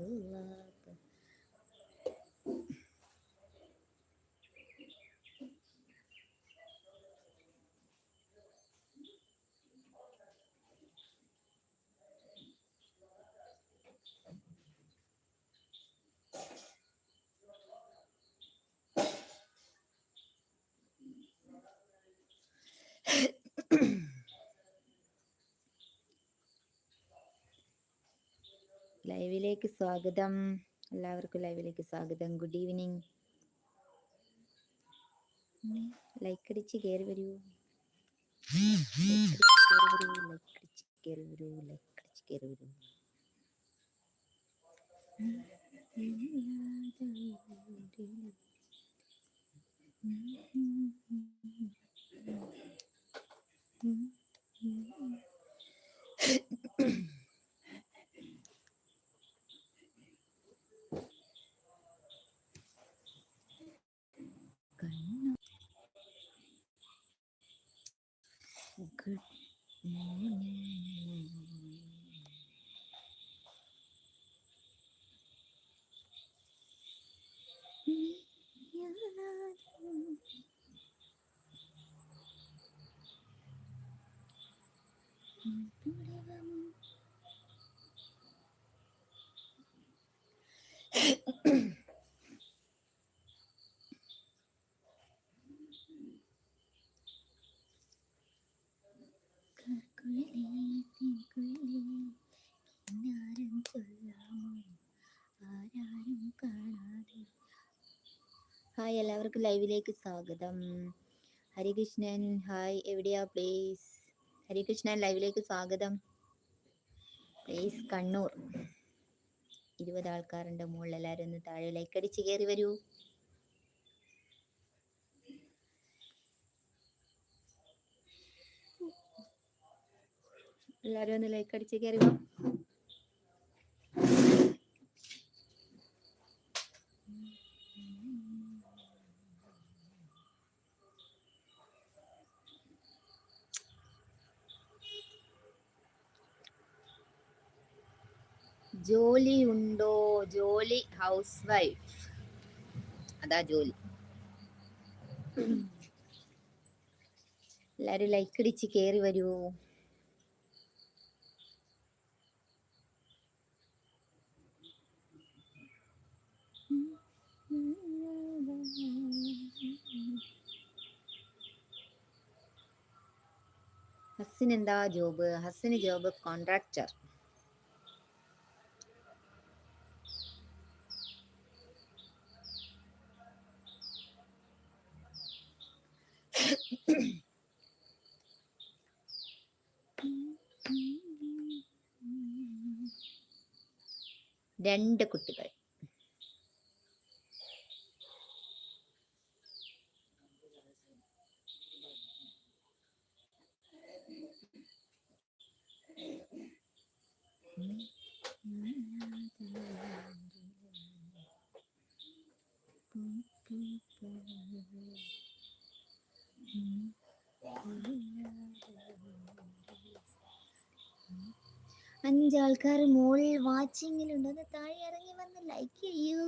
Oh. ലൈവിലേക്ക് സ്വാഗതം. എല്ലാവർക്കും ലൈവിലേക്ക് സ്വാഗതം. ഗുഡ് ഈവനിങ് ലൈക്ക് അടിച്ച് കയറി വരൂ. ലൈക്ക് ലൈക്ക് കണ്ണു എല്ലാവർക്കും ലൈവിലേക്ക് സ്വാഗതം. ഹരികൃഷ്ണൻ ഹായ്. എവിടെയാ? പ്ലീസ് ഹരികൃഷ്ണൻ ലൈവിലേക്ക് സ്വാഗതം. പ്ലീസ് കണ്ണൂർ. ഇരുപത് ആൾക്കാരുണ്ട് മുകളിൽ. എല്ലാവരും ഒന്ന് താഴെ ലൈക്ക് അടിച്ച് കയറി വരൂ. എല്ലാവരും ഒന്ന് ലൈക്ക് അടിച്ച് കയറി വാ. ജോലി ഉണ്ടോ ജോലി ഹൗസ് വൈഫ് അതാ ജോലി. എല്ലാരും ലൈക്ക് അടിച്ച് കേറി വരൂ ഹസ്സിന് എന്താ ജോബ്? ഹസ്സിന് job contractor. രണ്ട് കുട്ടികൾ. അഞ്ചാൾക്കാർ മുകളിൽ വാച്ചിങ്ങിലുണ്ട് ഒന്ന് താഴെ ഇറങ്ങി വന്ന് ലൈക്ക് ചെയ്യൂ.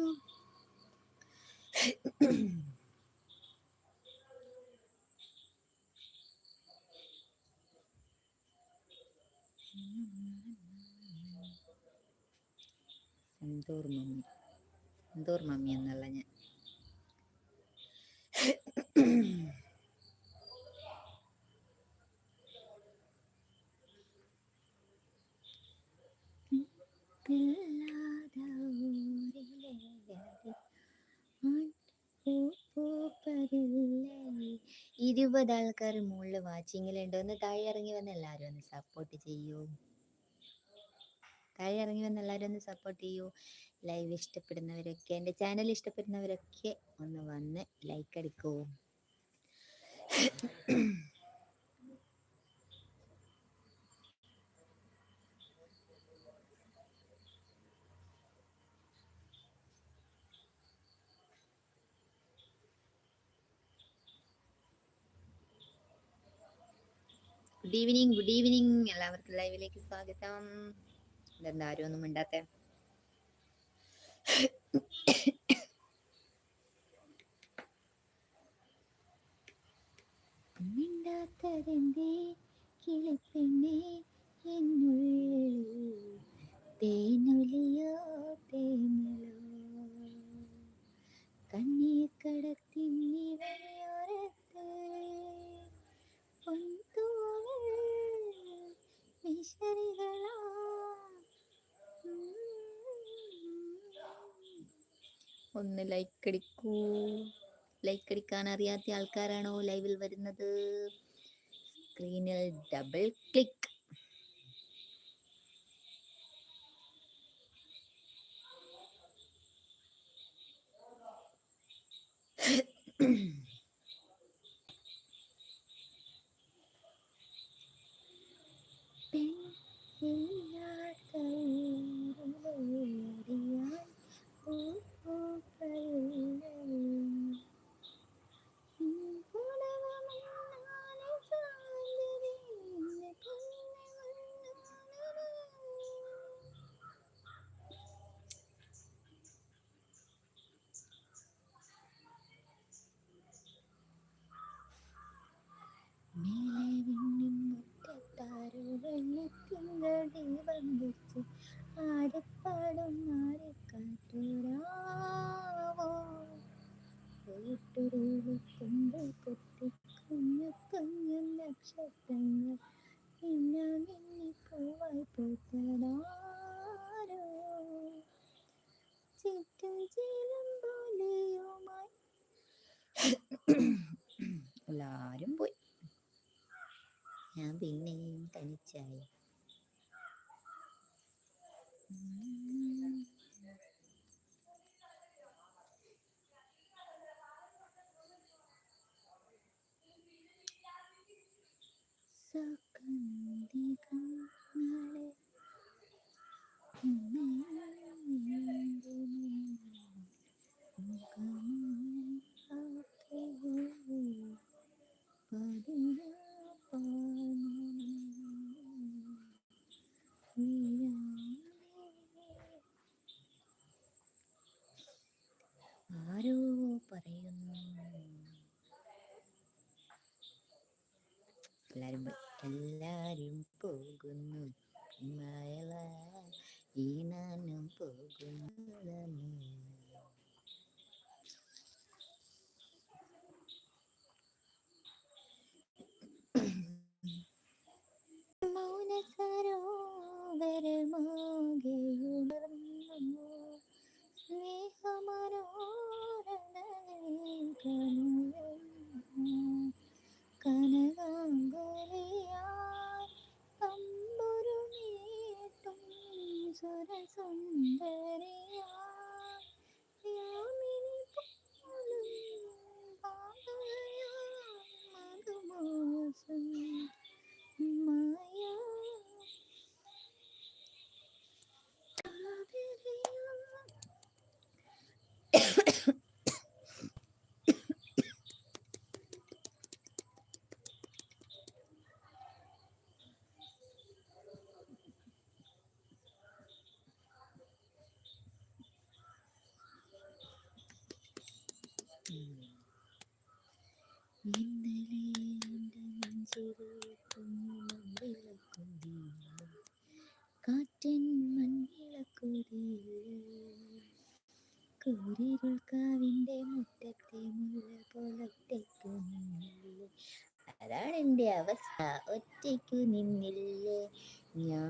സന്തൂർ മമ്മി? സന്തൂർ മമ്മി എന്നുള്ള ഞാൻ പിള്ളാത ഊരിലെ പൂപ്പരില്ലേ. ഇരുപത് ആൾക്കാർ മുകളിൽ വാച്ചിങ്ങിലുണ്ട് ഒന്ന് താഴെ ഇറങ്ങി വന്ന് എല്ലാവരും ഒന്ന് സപ്പോർട്ട് ചെയ്യൂ. താഴെ ഇറങ്ങി വന്ന് എല്ലാവരും ഒന്ന് സപ്പോർട്ട് ചെയ്യൂ. ലൈവ് ഇഷ്ടപ്പെടുന്നവരൊക്കെ എന്റെ ചാനൽ ഇഷ്ടപ്പെടുന്നവരൊക്കെ ഒന്ന് വന്ന് ലൈക്ക് അടിക്കൂ. ഗുഡ് ഈവനിങ് ഗുഡ് ഈവനിങ് എല്ലാവർക്കും ലൈവിലേക്ക് സ്വാഗതം. ഇതെന്താ ആരും ഒന്നും മിണ്ടാത്ത? തേനൊലിയോ തേനലോ? കണ്ണീർ കടത്തി വിശറികളാ ഒന്ന് ലൈക്ക് അടിക്കൂ. ലൈക്ക് അടിക്കാൻ അറിയാത്ത ആൾക്കാരാണോ ലൈവിൽ വരുന്നത്? സ്ക്രീനിൽ ഡബിൾ ക്ലിക്ക് പെണ്ണില്ലാത്ത ഊരിലറിയാൻ ദീപം വെച്ച് ആരപ്പാടും ആരക്കാറ്റൂരാവോ കൊണ്ട് പൊത്തി കുഞ്ഞു കുഞ്ഞു നക്ഷത്രങ്ങൾ പിന്നെ മിന്നി പൂവായി ചീലം പോലെയുമായി എല്ലാരും പോയി. ഞാൻ പിന്നെയും തനിച്ചായി ഉം. സകന്തികങ്ങളെ ആരോ കാവിന്റെ മുറ്റത്തെ മുല്ല പോലൊറ്റയ്ക്കു നിന്നില്ലേ അതാണ് എന്റെ അവസ്ഥ. ഒറ്റയ്ക്കു നിന്നില്ലേ? ഞാനിന്ന്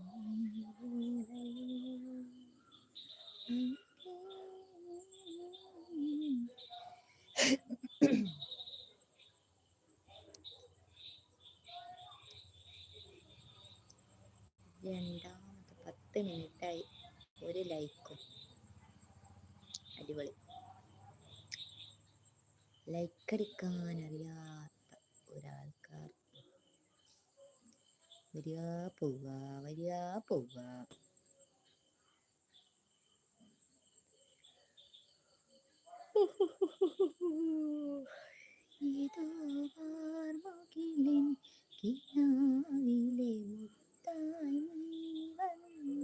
പോവുക വരിക പോവുക ഏതോ വാർമുകിലിൻ കിനാവിലെ മുത്തായി നീ വന്നു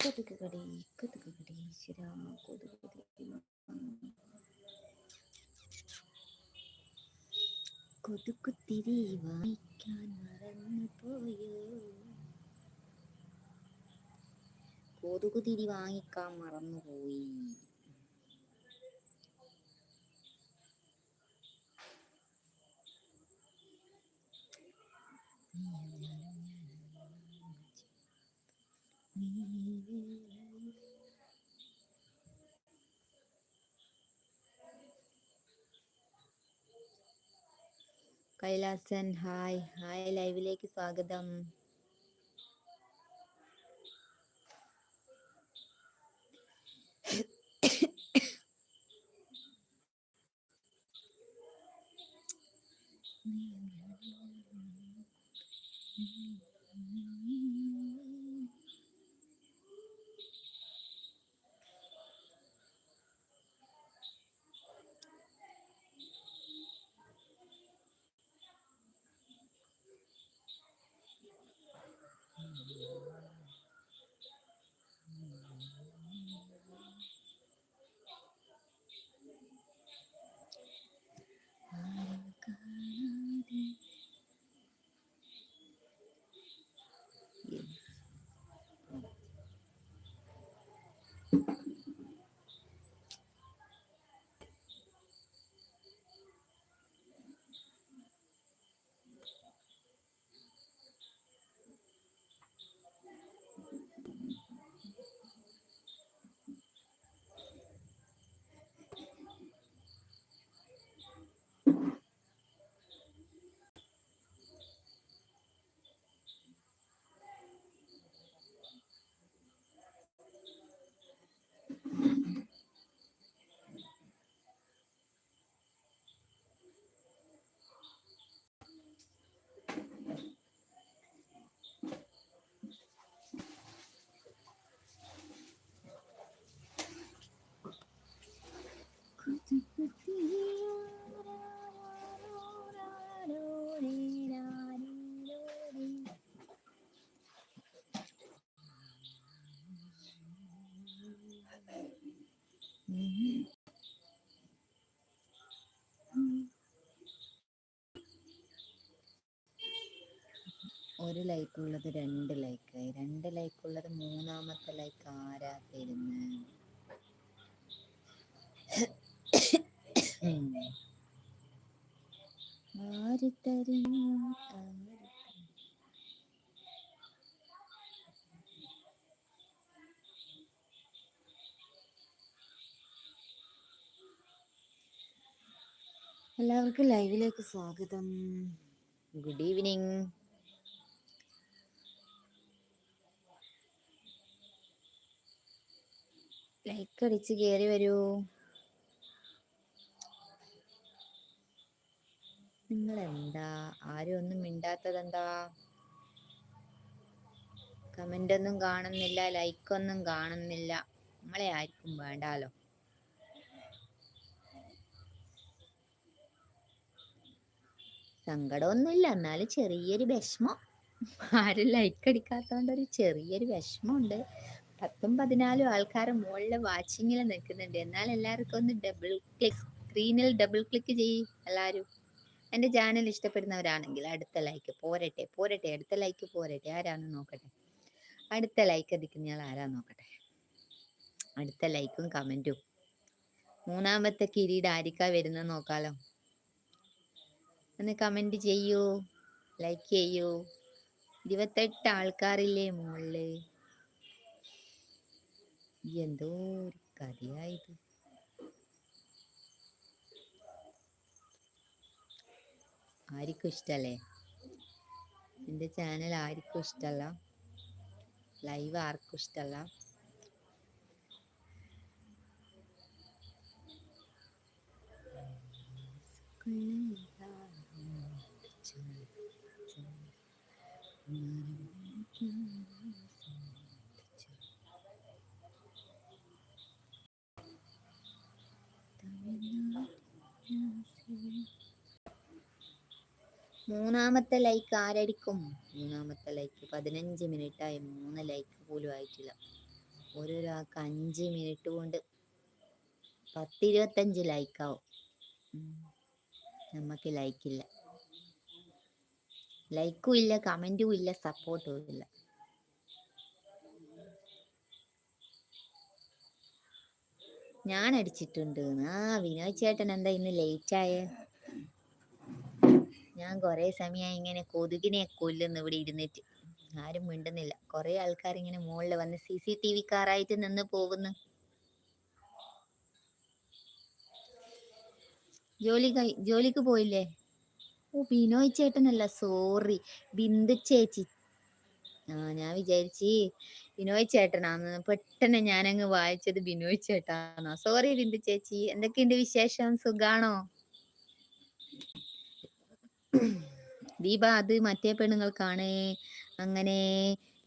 കൊതുക് കടി. കൊതുക് കടി ഈശ്വരാ കൊതുക് കടി കൊതുകുത്തിരി വായിക്കാൻ മറന്നു പോയോ കൊതുകുതിരി വാങ്ങിക്കാൻ മറന്നുപോയി. കൈലാസൻ ഹായ് ഹായ് ലൈവിലേക്ക് സ്വാഗതം ആരും ഒരു ലൈക്ക് ഉള്ളത് രണ്ട് ലൈക്കായി രണ്ട് ലൈക്ക് ഉള്ളത് മൂന്നാമത്തെ ലൈക്ക് ആരാ തരുന്നത് ആര് തരും ആര് തരും? എല്ലാവർക്കും ലൈവിലേക്ക് സ്വാഗതം. ഗുഡ് ഈവനിങ് ലൈക്ക് അടിച്ച് കയറി വരൂ. നിങ്ങൾ എന്താ ആരും ഒന്നും മിണ്ടാത്തതെന്താ? കമന്റ് ഒന്നും കാണുന്നില്ല ലൈക്ക് ഒന്നും കാണുന്നില്ല. നമ്മളെ ആർക്കും വേണ്ടാലോ? സങ്കടമൊന്നുമില്ല എന്നാലും ചെറിയൊരു വിഷമം. ആരും ലൈക്ക് അടിക്കാത്തതുകൊണ്ട് ഒരു ചെറിയൊരു വിഷമമുണ്ട്. പത്തും പതിനാലും ആൾക്കാർ മുകളിൽ വാച്ചിങ്ങിൽ നിൽക്കുന്നുണ്ട്. എന്നാൽ എല്ലാവർക്കും ഒന്ന് ഡബിൾ ക്ലിക്ക് സ്ക്രീനിൽ ഡബിൾ ക്ലിക്ക് ചെയ് എല്ലാവരും. എന്റെ ചാനൽ ഇഷ്ടപ്പെടുന്നവരാണെങ്കിൽ അടുത്ത ലൈക്ക് പോരട്ടെ പോരട്ടെ അടുത്ത ലൈക്ക് പോരട്ടെ. ആരാന്ന് നോക്കട്ടെ? അടുത്ത ലൈക്ക് അടിക്കുന്നയാൾ ആരാ നോക്കട്ടെ? അടുത്ത ലൈക്കും കമന്റും മൂന്നാമത്തെ കിരീട് ആരിക്കാ വരുന്നത് നോക്കാലോ? ഒന്ന് കമന്റ് ചെയ്യൂ ലൈക്ക് ചെയ്യൂ. ഇരുപത്തെട്ട് ആൾക്കാരില്ലേ മുകളിൽ എന്തോ ഒരു കഥയായത് ആർക്കും ഇഷ്ടല്ലേ എന്റെ ചാനൽ ആർക്കും ഇഷ്ടമല്ല ലൈവ് ആർക്കും ഇഷ്ടമല്ല മൂന്നാമത്തെ ലൈക്ക് ആരടിക്കും? മൂന്നാമത്തെ ലൈക്ക് പതിനഞ്ച് മിനിറ്റായി മൂന്ന് ലൈക്ക് പോലും ആയിട്ടില്ല. ഓരോരാൾക്ക് അഞ്ച് മിനിറ്റ് കൊണ്ട് പത്തിരുപത്തഞ്ച് ലൈക്കാവും നമുക്ക് ലൈക്കില്ല ലൈക്കും ഇല്ല. കമന്റും ഇല്ല സപ്പോർട്ടും ഇല്ല ഞാൻ അടിച്ചിട്ടുണ്ട്. ആ വിനോദ് ചേട്ടൻ എന്താ ഇന്ന് ലേറ്റ് ആയേ? ഞാൻ കൊറേ സമയമായി ഇങ്ങനെ കൊതുകിനെ കൊല്ലുന്നു ഇവിടെ ഇരുന്നിട്ട്. ആരും മിണ്ടുന്നില്ല. കൊറേ ആൾക്കാർ ഇങ്ങനെ മുകളിൽ വന്ന് സി സി ടി വി കാറായിട്ട് നിന്ന് പോകുന്നു. ജോലി ജോലിക്ക് പോയില്ലേ? ഓ ബിനോയ് ചേട്ടനല്ല സോറി. ബിന്ദു ചേച്ചി. ആ ഞാൻ വിചാരിച്ചി ബിനോയ് ചേട്ടനാന്ന്. പെട്ടെന്ന് ഞാനങ്ങ് വായിച്ചത് ബിനോയ് ചേട്ടാന്നാ. സോറി ബിന്ദു ചേച്ചി. എന്തൊക്കെയുണ്ട് വിശേഷം? സുഖാണോ? ദീപ അത് മറ്റേ പെണ്ണുങ്ങൾക്കാണ്. അങ്ങനെ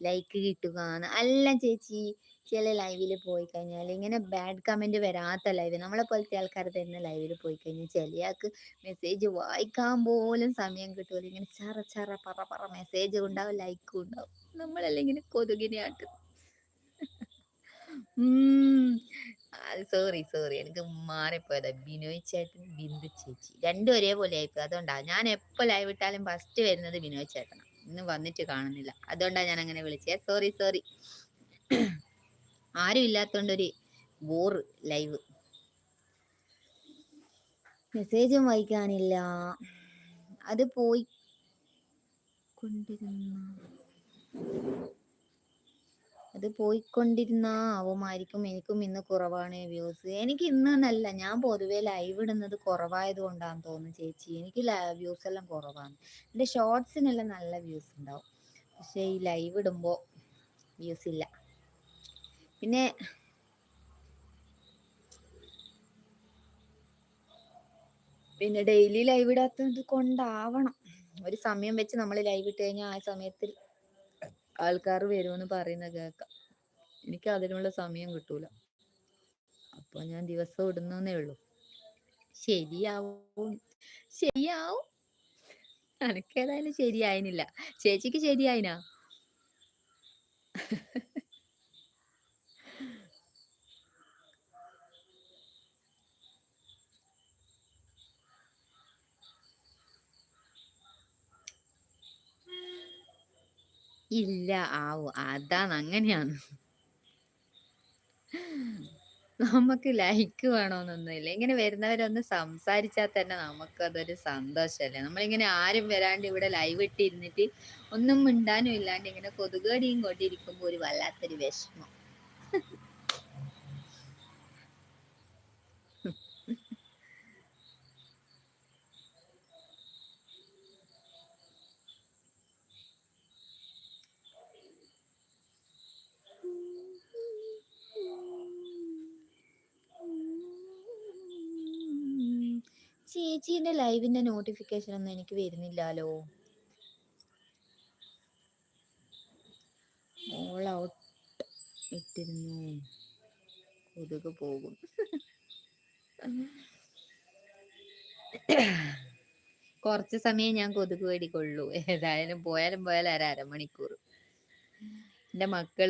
ലൈക്ക് കിട്ടുക. അല്ല ചേച്ചി ചില ലൈവിൽ പോയി കഴിഞ്ഞാൽ ഇങ്ങനെ ബാഡ് കമന്റ് വരാത്ത ലൈവ് നമ്മളെ പോലത്തെ ആൾക്കാർ തന്നെ ലൈവിൽ പോയി കഴിഞ്ഞാൽ ചിലയാൾക്ക് മെസ്സേജ് വായിക്കാൻ പോലും സമയം കിട്ടൂല. ഇങ്ങനെ ചറ ചറ പറ പറ മെസ്സേജ് ഉണ്ടാവും ലൈക്കും ഉണ്ടാവും. നമ്മളല്ലേ ഇങ്ങനെ കൊതുകിനെ ആട്ട് സോറി സോറി. എനിക്ക് മാറിപ്പോയതാ. ബിനോയ് ചേട്ടൻ ബിന്ദു ചേച്ചി. രണ്ടും ഒരേപോലെ ആയിപ്പോയി. അതുകൊണ്ടാ ഞാൻ എപ്പോ ലൈവ് ഇട്ടാലും ഫസ്റ്റ് വരുന്നത് ബിനോയ് ചേട്ടനാണ് ഇന്ന് വന്നിട്ട് കാണുന്നില്ല. അതുകൊണ്ടാണ് ഞാൻ അങ്ങനെ വിളിച്ചേ. Sorry sorry. ആരും ഇല്ലാത്തോണ്ടൊരു ബോറ് ലൈവ് മെസ്സേജും വായിക്കാനില്ല. അത് പോയി കൊണ്ടിരുന്ന അത് പോയിക്കൊണ്ടിരുന്ന ആവുമായിരിക്കും എനിക്കും ഇന്ന് കുറവാണ് വ്യൂസ്. എനിക്ക് ഇന്ന് ഞാൻ പൊതുവേ ലൈവ് ഇടുന്നത് കുറവായത് കൊണ്ടാന്ന് തോന്നുന്നു ചേച്ചി. എനിക്ക് വ്യൂസ് എല്ലാം കുറവാണ്. എന്റെ ഷോർട്സിനെല്ലാം നല്ല വ്യൂസ് ഉണ്ടാവും. പക്ഷെ ഈ ലൈവ് ഇടുമ്പോൾ വ്യൂസ് ഇല്ല. പിന്നെ പിന്നെ ഡെയിലി ലൈവ് ഇടാത്തത് കൊണ്ടാവണം. ഒരു സമയം വെച്ച് നമ്മൾ ലൈവ് ഇട്ട് കഴിഞ്ഞാൽ ആ സമയത്തിൽ ആൾക്കാർ വരുമെന്ന് പറയുന്ന കേൾക്കാം. എനിക്ക് അതിനുള്ള സമയം കിട്ടൂല. അപ്പൊ ഞാൻ ദിവസം ഇടുന്നേ ഉള്ളൂ. ശരിയാവും. ശരിയാവും. അനക്കേതായാലും ശരിയായിനില്ല. ചേച്ചിക്ക് ശരിയായിനാ? ഇല്ല. ആവോ. അതാണ് അങ്ങനെയാണ്. നമുക്ക് ലൈക്ക് വേണമെന്നൊന്നുമില്ല ഇങ്ങനെ വരുന്നവരൊന്ന് സംസാരിച്ചാൽ തന്നെ നമുക്ക് അതൊരു സന്തോഷമല്ലേ? നമ്മളിങ്ങനെ ആരും വരാണ്ട് ഇവിടെ ലൈവ് ഇട്ടിരുന്നിട്ട് ഒന്നും മിണ്ടാനും ഇല്ലാണ്ട് ഇങ്ങനെ കൊതുകടിയും കൊണ്ടിരിക്കുമ്പോൾ ഒരു വല്ലാത്തൊരു വിഷമം. ചേച്ചീന്റെ ലൈവിന്റെ നോട്ടിഫിക്കേഷൻ ഒന്നും എനിക്ക് വരുന്നില്ലല്ലോ ഓൾ ഔട്ട് ഇട്ടിരുന്നു. കൊതുക് പോകും. കുറച്ച് സമയം ഞാൻ കൊതുക് വേടിക്കൊള്ളൂ. ഏതായാലും പോയാലും പോയാലും അര അരമണിക്കൂർ. എന്റെ മക്കൾ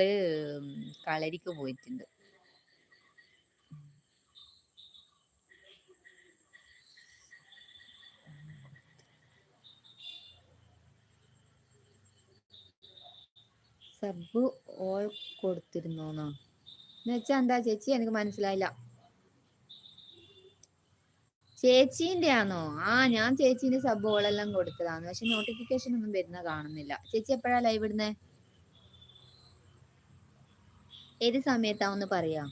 കളരിക്ക് പോയിട്ടുണ്ട്. സബ് ഓൾ കൊടുത്തിരുന്നോന്നോ? എന്ന് വെച്ചാ എന്താ ചേച്ചി? എനിക്ക് മനസ്സിലായില്ല. ചേച്ചീന്റെ ആണോ ആ ഞാൻ ചേച്ചീന്റെ സബ് എല്ലാം കൊടുത്തതാണ്. പക്ഷെ നോട്ടിഫിക്കേഷൻ ഒന്നും വരുന്ന കാണുന്നില്ല. ചേച്ചി എപ്പോഴാ ലൈവ് ഇടുന്നേ? ഏത് സമയത്താ ഒന്ന് പറയാ?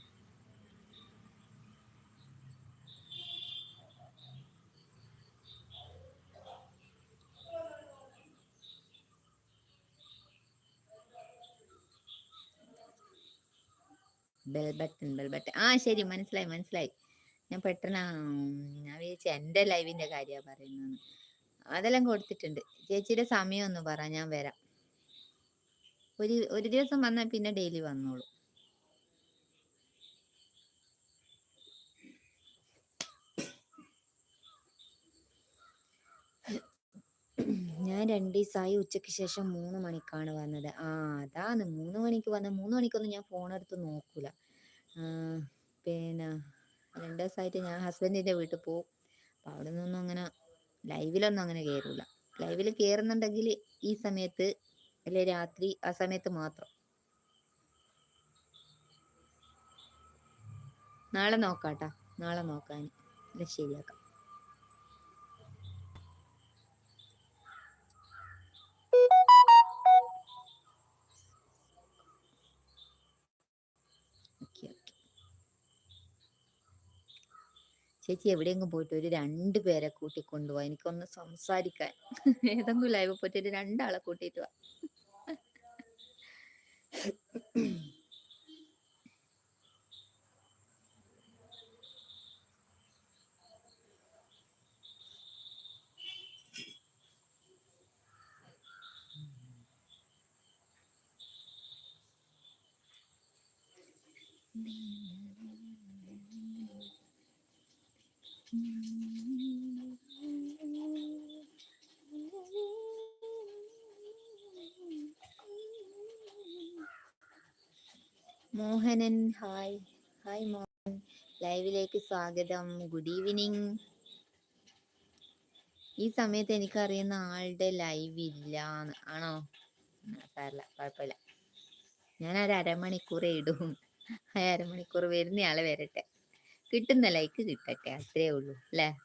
ബെൽ ബട്ടൺ ബെൽ ബട്ടൺ ആ ശരി. മനസ്സിലായി മനസ്സിലായി. ഞാൻ പെട്ടെന്ന് ഞാൻ വിചാരിച്ചു എന്റെ ലൈവിന്റെ കാര്യമാണ് പറയുന്നത് അതെല്ലാം കൊടുത്തിട്ടുണ്ട്. ചേച്ചിയുടെ സമയം ഒന്ന് പറ ഞാൻ വരാം. ഒരു ഒരു ദിവസം വന്നാൽ പിന്നെ ഡെയിലി വന്നോളൂ. ഞാൻ രണ്ട് ദിവസമായി ഉച്ചയ്ക്ക് ശേഷം മൂന്ന് മണിക്കാണ് വന്നത്. ആ അതാണ് മൂന്ന് മണിക്ക് വന്ന മൂന്ന് മണിക്കൊന്നും ഞാൻ ഫോൺ എടുത്ത് നോക്കൂല. പിന്നെ രണ്ട് ദിവസമായിട്ട് ഞാൻ ഹസ്ബൻഡിന്റെ വീട്ടിൽ പോകും അപ്പം അവിടെ നിന്നൊന്നും അങ്ങനെ ലൈവിലൊന്നും അങ്ങനെ കയറൂല ലൈവിൽ കയറുന്നുണ്ടെങ്കിൽ ഈ സമയത്ത് അല്ലെ രാത്രി ആ സമയത്ത് മാത്രം. നാളെ നോക്കാട്ടാ. നാളെ നോക്കാൻ. ശരിയാക്കാം. ചേച്ചി എവിടെയെങ്കിലും പോയിട്ട് ഒരു രണ്ട് പേരെ കൂട്ടിക്കൊണ്ടുപോവാ എനിക്കൊന്ന് സംസാരിക്കാൻ. ഏതെങ്കിലും ലൈവ് പോയിട്ട് ഒരു രണ്ടാളെ കൂട്ടിയിട്ട് വാ. മോഹനൻ. ഹായ്. ഹായ് മോഹൻ. ലൈവിലേക്ക് സ്വാഗതം. Good evening. ഈ സമയത്ത് എനിക്കറിയുന്ന ആളുടെ ലൈവ് ഇല്ല ആണോ? സാറില്ല കുഴപ്പമില്ല. ഞാൻ ഒരു അരമണിക്കൂർ ഇടും. ആ അരമണിക്കൂർ വരുന്ന ആളെ വരട്ടെ. കിട്ടുന്ന ലൈക്ക് കിട്ടട്ടെ. അത്രേ ഉള്ളൂ. അല്ലേ?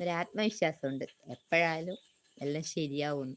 ഒരു ആത്മവിശ്വാസമുണ്ട്. എപ്പോഴായാലും എല്ലാം ശരിയാവുന്നു.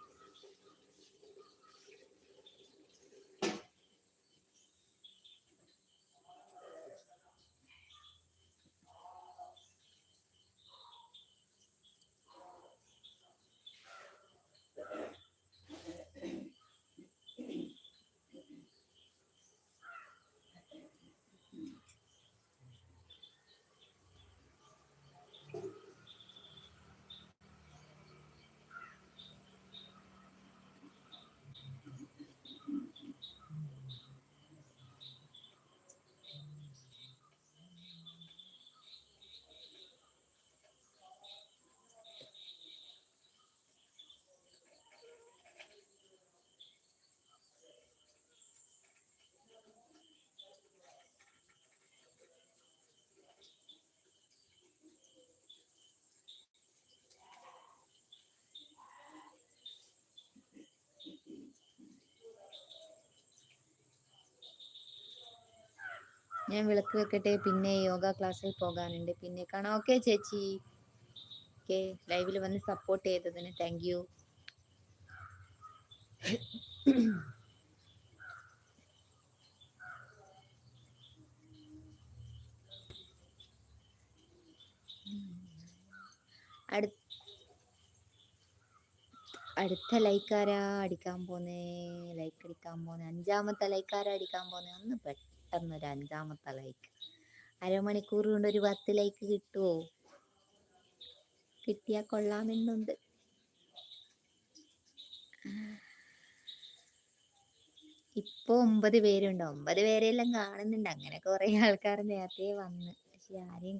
ഞാൻ വിളക്ക് വെക്കട്ടെ പിന്നെ യോഗ ക്ലാസ്സിൽ പോകാനുണ്ട്. പിന്നെ കാണാം. ഓക്കെ ചേച്ചി. ഓക്കെ ലൈവിൽ വന്ന് സപ്പോർട്ട് ചെയ്തതിന് താങ്ക് യു അടുത്ത ലൈക്കാരാ അടിക്കാൻ പോന്നേ? ലൈക്ക് അടിക്കാൻ പോന്നെ. അഞ്ചാമത്തെ ലൈക്കാരാ അടിക്കാൻ പോന്നെ? ഒന്ന് പെട്ടെന്ന് പെട്ടെന്ന് ഒരു അഞ്ചാമത്തെ ലൈക്ക് അരമണിക്കൂർ കൊണ്ട് ഒരു പത്ത് ലൈക്ക് കിട്ടുമോ കിട്ടിയാ കൊള്ളാമെന്നുണ്ട്. ഇപ്പൊ ഒമ്പത് പേരുണ്ട്. ഒമ്പത് പേരെല്ലാം കാണുന്നുണ്ട്. അങ്ങനെ കുറെ ആൾക്കാർ നേരത്തെ വന്ന്. പക്ഷെ ആരെയും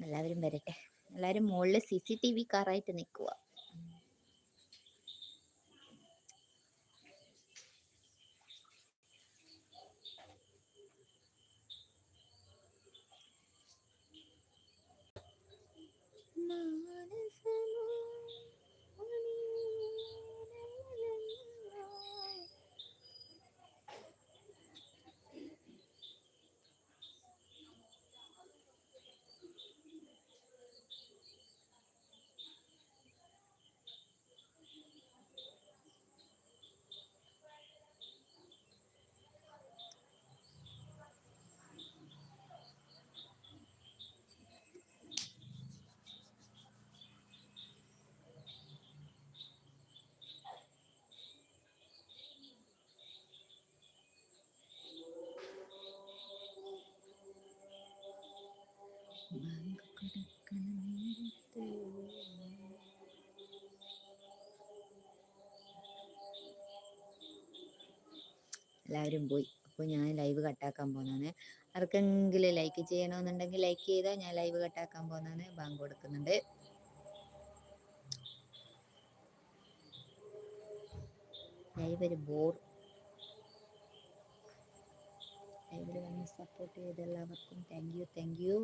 എല്ലാവരും വരട്ടെ. എല്ലാവരും മുകളിൽ സി സി ടി വി കാറായിട്ട് നിൽക്കുക എല്ലാവരും പോയി. അപ്പോൾ ഞാൻ ലൈവ് കട്ടാക്കാൻ പോകുന്നതാണ് ആർക്കെങ്കിലും ലൈക്ക് ചെയ്യണമെന്നുണ്ടെങ്കിൽ ലൈക്ക് ചെയ്താൽ ഞാൻ ലൈവ് കട്ടാക്കാൻ പോകുന്നതാണ് ബാങ്ക് കൊടുക്കുന്നുണ്ട്. ലൈവ് ഒരു ബോർ ലൈവിൽ വന്ന് സപ്പോർട്ട് ചെയ്ത എല്ലാവർക്കും. Thank you thank you